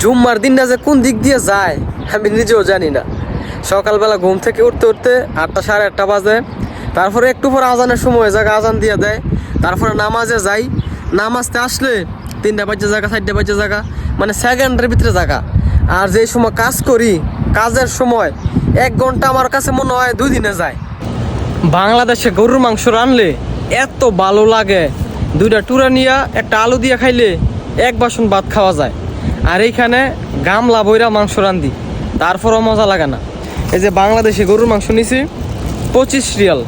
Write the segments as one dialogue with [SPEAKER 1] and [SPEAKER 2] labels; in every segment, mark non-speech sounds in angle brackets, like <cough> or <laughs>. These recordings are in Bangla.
[SPEAKER 1] জুম্মার দিনটা যে কোন দিক দিয়ে যায়, আমি নিজেও জানি না। সকালবেলা ঘুম থেকে উঠতে উঠতে আটটা সাড়ে আটটা বাজে। তারপরে একটু পর আজানের সময় জায়গা আজান দিয়ে দেয়। তারপরে নামাজে যাই। নামাজতে আসলে তিনটা বাজে জায়গা, চারটে বাজে জায়গা মানে সেকেন্ডের ভিতরে জায়গা। আর যেই সময় কাজ করি, কাজের সময় এক ঘণ্টা আমার কাছে মনে হয় দুই দিনে যায়। বাংলাদেশে গরুর মাংস রানলে এত ভালো লাগে। দুইটা টুরা নিয়া একটা আলু দিয়ে খাইলে এক বাসন ভাত খাওয়া যায়। আর এইখানে গামলা বইরা মাংস রান্ধি। তারপরও মজা লাগে না। এই যে বাংলাদেশে গরুর মাংস নিছি, পঁচিশ রিয়াল।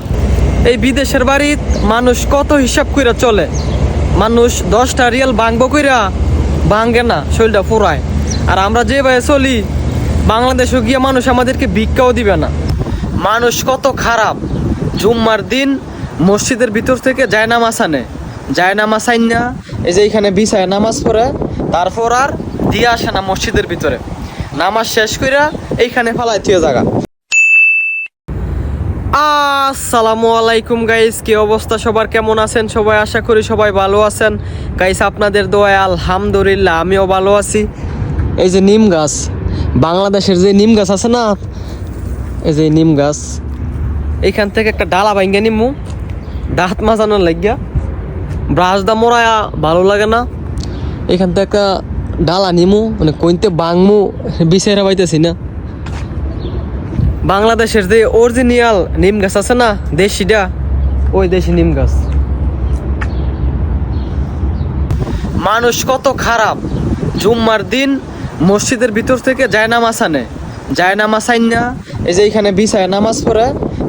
[SPEAKER 1] এই বিদেশের বাড়িত মানুষ কত হিসাব কইরা চলে? মানুষ দশটা রিয়াল ভাঙবো কইরা ভাঙ্গে না, শরীরটা ফুরায়। আর আমরা যেভাবে চলি বাংলাদেশে গিয়ে মানুষ আমাদেরকে ভিক্ষাও দিবে না। মানুষ কত খারাপ। জুম্মার দিন মসজিদের ভিতর থেকে যায় নামাজ আনে। যায় নামাজ আইন না এই যে এইখানে বিছায় নামাজ পড়ে। তারপর আর দিয়ে আসে না মসজিদের ভিতরে। নামাজ শেষ কইরা এইখানে ফালাই থিয়ে জায়গা আসসালামু আলাইকুম গাইস কি অবস্থা? সবার কেমন আছেন? সবাই আশা করি সবাই ভালো আছেন। গাইস আপনাদের দোয়ায় আলহামদুলিল্লাহ, আমিও ভালো আছি। এই যে নিম গাছ, বাংলাদেশের যে নিম গাছ আছে না, এই যে নিম গাছ, এইখান থেকে একটা ডালা ভাঙ্গে নিমু। দাঁত মাজানোর লাগিয়া। ব্রাশ দা মোড়ায়া ভালো লাগে না। এখান থেকে ডালা নিমু মানে কইতে বাংমু বিচারা পাইতেছি না। বাংলাদেশের যে অরিজিনাল নিম গাছ আছে না, দেশিটা, ওই দেশি নিম গাছ। মানুষ কত খারাপ। জুম্মার দিন মসজিদের ভিতর থেকে যায় নামাজ আনে। যায় নামাজ আইন না এই যে এইখানে বিছায় নামাজ পড়ে,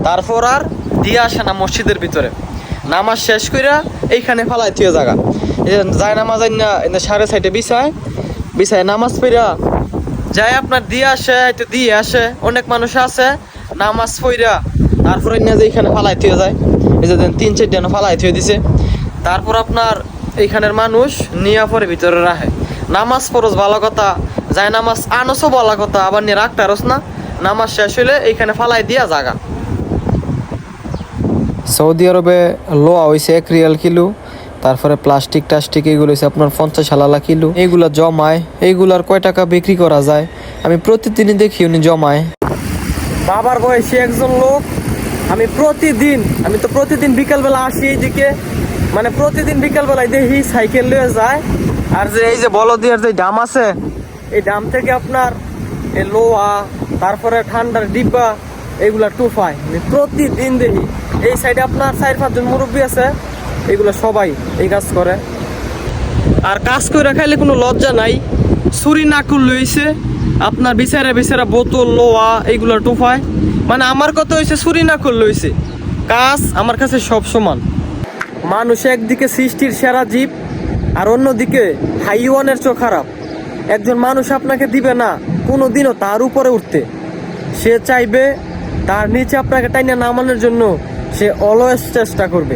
[SPEAKER 1] তারপর আর দিয়ে আসে না মসজিদের ভিতরে। নামাজ শেষ কইরা এইখানে ফালাই থিয়ে জায়গা যায় নামাজ না সাড়ে সাইডে বিছায় বিছায় নামাজ পড়া যাই আপনার দিয়ে আসে হয়তো দিয়ে আসে, অনেক মানুষ আছে, নামাজ পইরা তারপরে নিয়ে যে এখানে ফালাই থিয়ে যায়, এই যে দেন তিন চারটা ফালাই থিয়ে দিছে। তারপর আপনার এইখানের মানুষ নিয়া পরে ভিতরে রাখে। নামাজ পড়স ভালো কথা, যায় নামাজ আনসও ভালো কথা, আবার নিয়ে রাখতারস না। নামাজ শেষ হইলে এইখানে ফালাই দিয়া জাগা। সৌদি আরবে লোয়া হয়েছে এক রিয়াল কিলো তারপরে প্লাস্টিক টাস্টিক এগুলো হচ্ছে আপনার পঞ্চাশ হালালা কিলো। এইগুলা জমায় এইগুলার কয় টাকা বিক্রি করা যায়? আমি প্রতিদিনই দেখি উনি জমায়। বাবার বয়সী একজন লোক আমি প্রতিদিন আমি তো প্রতিদিন বিকালবেলা আসি এইদিকে মানে প্রতিদিন বিকালবেলায় দেখি সাইকেল নিয়ে যায়। আর যে এই যে বলদিয়ার যে ডাম আছে এই ডাম থেকে আপনার এই লোহা তারপরে ঠান্ডার ডিব্বা এইগুলা টুফায়। আমি প্রতিদিন দেখি। এই সাইডে আপনার চার পাঁচজন মুরব্বী আছে। এগুলো সবাই এই কাজ করে। আর কাজ করে খাইলে কোনো লজ্জা নাই। ছুরি নাকুল লইছে আপনার বিচারা বিচারা বোতল লোয়া এইগুলো টোফায় মানে আমার কথা হয়েছে ছুরি নাকুল লইছে কাজ আমার কাছে সব সমান। মানুষ একদিকে সৃষ্টির সেরা জীব আর অন্যদিকে হাইওয়ানের চোখ খারাপ। একজন মানুষ আপনাকে দিবে না কোনো দিনও তার উপরে উঠতে। সে চাইবে তার নিচে আপনাকে টাইনে নামানোর জন্য সে অলওয়েজ চেষ্টা করবে।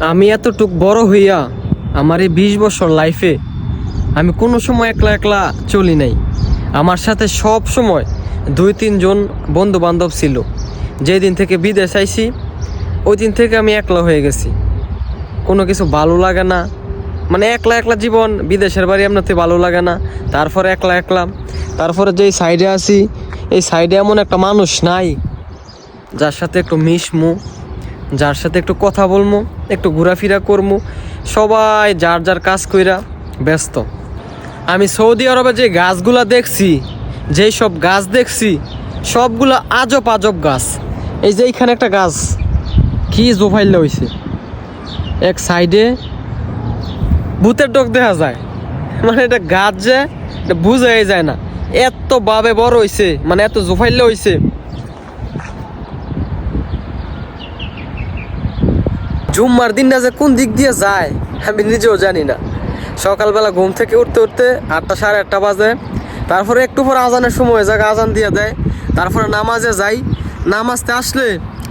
[SPEAKER 1] আমি এতটুক বড় হইয়া আমার এই বিশ বছর লাইফে আমি কোনো সময় একলা একলা চলি নাই। আমার সাথে সব সময় দুই তিনজন বন্ধু বান্ধব ছিল। যেদিন থেকে বিদেশ আইছি ওই দিন থেকে আমি একলা হয়ে গেছি। কোনো কিছু ভালো লাগে না। মানে একলা একলা জীবন, বিদেশের বাড়ি আপনাতে ভালো লাগে না। তারপরে একলা একলা। তারপরে যেই সাইডে আছি, এই সাইডে এমন একটা মানুষ নাই, যার সাথে একটু মিশমু। যার সাথে একটু কথা বলব একটু ঘোরাফেরা করব সবাই যার যার কাজ কইরা ব্যস্ত। আমি সৌদি আরবে যে গাছগুলা দেখছি, যেই সব গাছ দেখছি, সবগুলো আজব আজব গাছ। এই যে এইখানে একটা গাছ, কি জোফাইল হয়েছে এক সাইডে ভূতের ডোক দেখা যায়। মানে এটা গাছ যে, এটা বুঝাই যায় না। এত বাবে বড় হইছে মানে এত জোফাইলে হইছে। জুম্মার দিনটা যে কোন দিক দিয়ে যায়, আমি নিজেও জানি না। সকালবেলা ঘুম থেকে উঠতে উঠতে আটটা সাড়ে আটটা বাজে। তারপরে একটু পর আজানের সময় জায়গা আজান দিয়ে দেয়। তারপরে নামাজে যাই। নামাজতে আসলে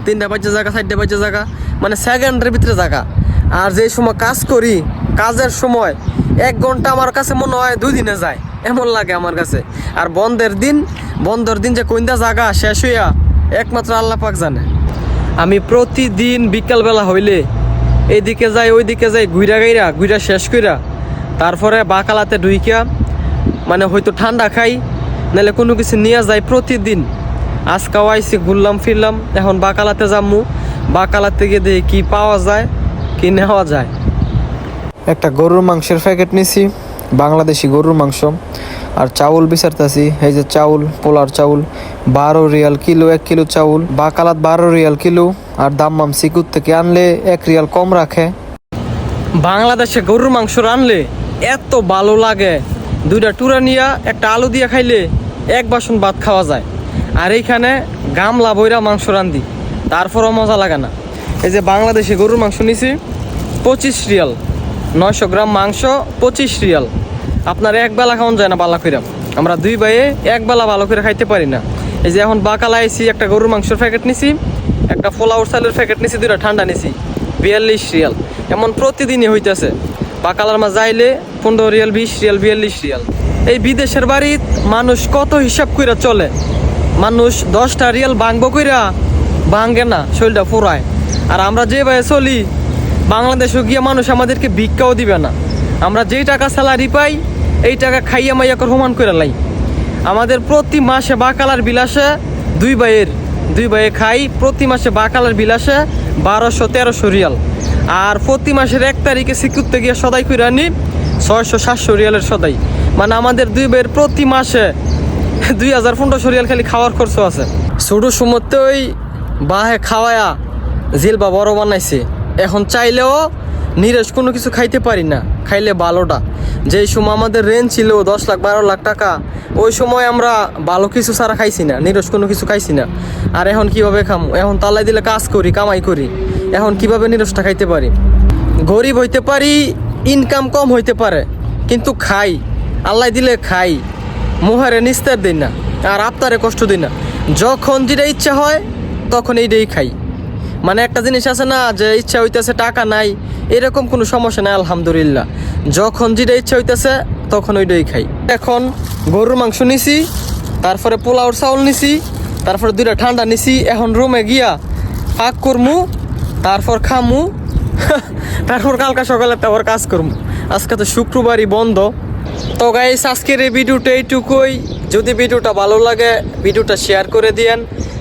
[SPEAKER 1] তিনটা বাজে জায়গা, চারটে বাজে জায়গা মানে সেকেন্ডের ভিতরে জায়গা। আর যে সময় কাজ করি, কাজের সময় এক ঘণ্টা আমার কাছে মনে হয় দুই দিনে যায়। এমন লাগে আমার কাছে। আর বন্ধের দিন বন্ধের দিন যে কোনটা জায়গা শেষ হইয়া, একমাত্র আল্লাহ পাক জানে। আমি প্রতিদিন বিকালবেলা হইলে এইদিকে যাই, ওইদিকে যাই, ঘুইরা গাইরা, ঘুইরা শেষ কইরা তারপরে বাকালাতে ডুইকা
[SPEAKER 2] মানে হয়তো ঠান্ডা খাই নাহলে কোনো কিছু নিয়ে যাই প্রতিদিন। আজকাও আইসি ঘুরলাম, ফিরলাম, এখন বাকালাতে যামু। বাকালাতে গিয়ে দেখি কি পাওয়া যায়, কি নেওয়া যায়।
[SPEAKER 1] একটা গরুর মাংসের প্যাকেট নিছি। বাংলাদেশি গরুর মাংস। আর চাউল বিচারতাছি, এই যে চাউল, পোলার চাউল, বারো রিয়াল কিলো, এক কিলো চাউল, বাকালাত বারো রিয়াল কিলো, আর দাম্মাম সিকুর থেকে আনলে এক রিয়াল কম রাখে।
[SPEAKER 2] বাংলাদেশে গরুর মাংস রানলে এত ভালো লাগে। দুইটা টুরা নিয়া, একটা আলু দিয়ে খাইলে এক বাসন ভাত খাওয়া যায়। আর এইখানে গামলা বইরা মাংস রান্ধি, তারপরও মজা লাগে না। এই যে বাংলাদেশে গরুর মাংস নিছি, পঁচিশ রিয়াল। নয়শো গ্রাম মাংস, পঁচিশ রিয়াল। আপনার এক বেলা খাওয়ান যায় না বালা কইরা। আমরা দুই ভাইয়ে এক বেলা ভালো করে খাইতে পারি না। এই যে এখন বাকালা আইছি, একটা গরুর মাংসের প্যাকেট নিছি, একটা ফোলাউর চালের প্যাকেট নিছি, দুইটা ঠান্ডা নিছি, বিয়াল্লিশ রিয়াল। এমন প্রতিদিনই হইতেছে। বাকালার মা যাইলে পনেরো রিয়াল, বিশ রিয়াল, বিয়াল্লিশ রিয়াল। এই বিদেশের বাড়িত মানুষ কত হিসাব কইরা চলে? মানুষ দশটা রিয়াল ভাঙবো কইরা ভাঙ্গে না, শরীরটা ফুরায়। আর আমরা যেভাবে চলি বাংলাদেশে গিয়ে মানুষ আমাদেরকে ভিক্ষাও দিবে না। আমরা যেই টাকা স্যালারি পাই, এই টাকা খাইয়া মাইয়া করে সমান করে লাই। আমাদের প্রতি মাসে বাকালার বিলাসে দুই ভাইয়ের, দুই ভাইয়ে খাই, প্রতি মাসে বাকালার বিলাসে বারোশো, তেরোশো রিয়াল। আর প্রতি মাসের এক তারিখে সিকুরতে গিয়ে সদাই করে আনি, ছয়শো, সাতশো রিয়ালের সদাই। মানে আমাদের দুই ভাইয়ের প্রতি মাসে দুই হাজার পনেরোশো রিয়াল খালি খাওয়ার খরচ আছে। ছোটো সময়তে ওই বাহে খাওয়ায়া জিল বা বড় বানাইছে। এখন চাইলেও নিরেশ কোনো কিছু খাইতে পারি না, খাইলে ভালোটা। যেই সময় আমাদের রেঞ্জ ছিল দশ লাখ, বারো লাখ টাকা, ওই সময় আমরা ভালো কিছু ছাড়া খাইছি না নিরস কোনো কিছু খাইছি না। আর এখন কীভাবে খাম? এখন তালাই দিলে কাজ করি, কামাই করি। এখন কীভাবে নিরসটা খাইতে পারি? গরিব হইতে পারি ইনকাম কম হইতে পারে, কিন্তু খাই। আল্লাহ দিলে খাই। মুহারে নিস্তার দিই না, আর আপনারে কষ্ট দিই না। যখন যেটা ইচ্ছা হয়, তখন এইটাই খাই। মানে একটা জিনিস আছে না, যে ইচ্ছা হইতেছে টাকা নাই, এরকম কোনো সমস্যা নাই, আলহামদুলিল্লাহ। যখন যেটা ইচ্ছা হইতেছে, তখন ওইটাই খাই। এখন গরুর মাংস নিছি, তারপরে পোলাওর চাউল নিছি, তারপরে দুইটা ঠান্ডা নিছি, এখন রুমে গিয়া পাক করমু, তারপর খামু, <laughs> তারপর কালকা সকালে তারপর কাজ করমু। আজকে তো শুক্রবারই বন্ধ। তো গাইস আজকের এই ভিডিওটা এইটুকুই। যদি ভিডিওটা ভালো লাগে, ভিডিওটা শেয়ার করে দিয়েন।